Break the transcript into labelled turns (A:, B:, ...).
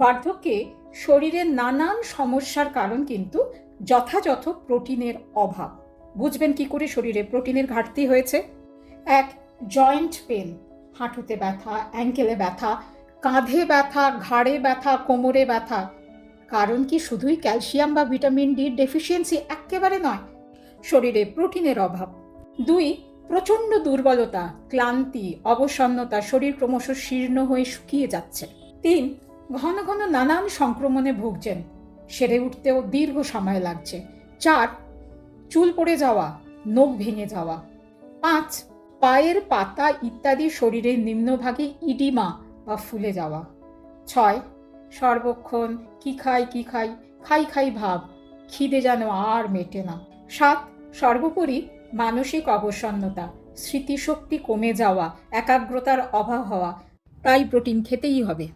A: বার্ধক্যে শরীরের নানান সমস্যার কারণ কিন্তু যথাযথ প্রোটিনের অভাব। বুঝবেন কি করে শরীরে প্রোটিনের ঘাটতি হয়েছে? এক, জয়েন্ট পেন হাঁটুতে ব্যথা, অ্যাঙ্কেলে ব্যথা, কাঁধে ব্যথা, ঘাড়ে ব্যথা, কোমরে ব্যথা। কারণ কি শুধুই ক্যালসিয়াম বা ভিটামিন ডির ডেফিসিয়েন্সি একেবারে নয়, শরীরে প্রোটিনের অভাব। দুই, প্রচণ্ড দুর্বলতা, ক্লান্তি, অবসন্নতা শরীর ক্রমশ শীর্ণ হয়ে শুকিয়ে যাচ্ছে। তিন ঘন ঘন নানান সংক্রমণে ভুগছেন। সেরে উঠতেও দীর্ঘ সময় লাগছে। চার, চুল পড়ে যাওয়া, নখ ভেঙে যাওয়া। পাঁচ, পায়ের পাতা ইত্যাদি শরীরের নিম্নভাগে ইডিমা বা ফুলে যাওয়া। ছয়, সর্বক্ষণ কি খাই কি খাই খাই খাই ভাব, খিদে যেন আর মেটে না। সাত, সর্বোপরি মানসিক অবসন্নতা, স্মৃতিশক্তি কমে যাওয়া, একাগ্রতার অভাব হওয়া, তাই প্রোটিন খেতেই হবে।